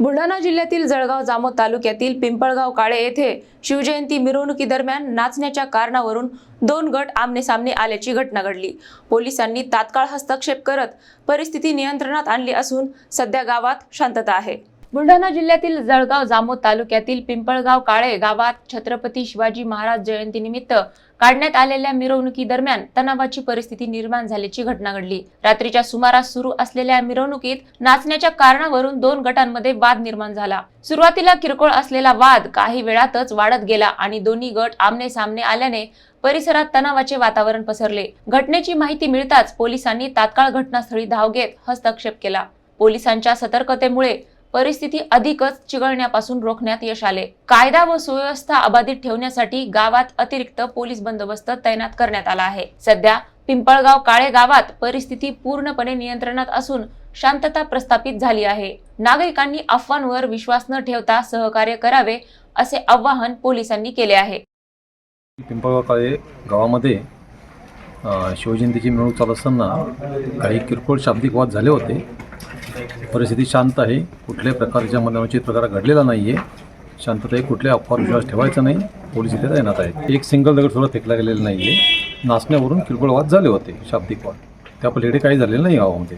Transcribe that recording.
बुलढाणा जिल्ह्यातील जळगाव जामोद तालुक्यातील पिंपळगाव काळे येथे शिवजयंती मिरवणुकीदरम्यान नाचण्याच्या कारणावरून दोन गट आमने सामने आल्याची घटना घडली. पोलिसांनी तात्काळ हस्तक्षेप करत परिस्थिती नियंत्रणात आणली असून सध्या गावात शांतता आहे. बुलढाणा जिल्ह्यातील जळगाव जामोद तालुक्यातील पिंपळगाव काळे गावात छत्रपती शिवाजी महाराज जयंतीनिमित्त काढण्यात आलेल्या मिरवणुकी दरम्यान तणावाची परिस्थिती निर्माण झाल्याची घटना घडली. रात्रीच्या सुमारास सुरू असलेल्या मिरवणुकीत नाचण्याच्या कारणावरून दोन गटांमध्ये वाद निर्माण झाला. सुरुवातीला किरकोळ असलेला वाद काही वेळातच वाढत गेला आणि दोन्ही गट आमने सामने आल्याने परिसरात तणावाचे वातावरण पसरले. घटनेची माहिती मिळताच पोलिसांनी तात्काळ घटनास्थळी धाव घेत हस्तक्षेप केला. पोलिसांच्या सतर्कतेमुळे परिस्थिती अधिकच चिघळण्यापासून रोखण्यात यश आले. कायदा व सुव्यवस्था अबाधित ठेवण्यासाठी गावात अतिरिक्त पोलीस बंदोबस्त तैनात करण्यात आला आहे. सध्या पिंपळगाव काळे गावात परिस्थिती पूर्णपणे नियंत्रणात असून शांतता प्रस्थापित झाली आहे. नागरिकांनी अफवांवर विश्वास न ठेवता सहकार्य करावे असे आवाहन पोलिसांनी केले आहे. पिंपळगाव काळे गावामध्ये शिवजयंतीची मिरवणूक चालू असताना काही किरकोळ शाब्दिक वाद झाले होते. परिस्थिती शांत आहे. कुठल्याही प्रकारच्या मनोचित प्रकार घडलेला नाही आहे शांतता कुठल्या कुठल्याही विश्वास ठेवायचा नाही. पोलीस इथे तैनात आहेत. एक सिंगल दगड सुद्धा फेकला गेलेला नाही आहे नाचण्यावरून किरकोळ वाद झाले होते शाब्दिक वाद. त्या पलीकडे काही झालेलं नाही गावामध्ये.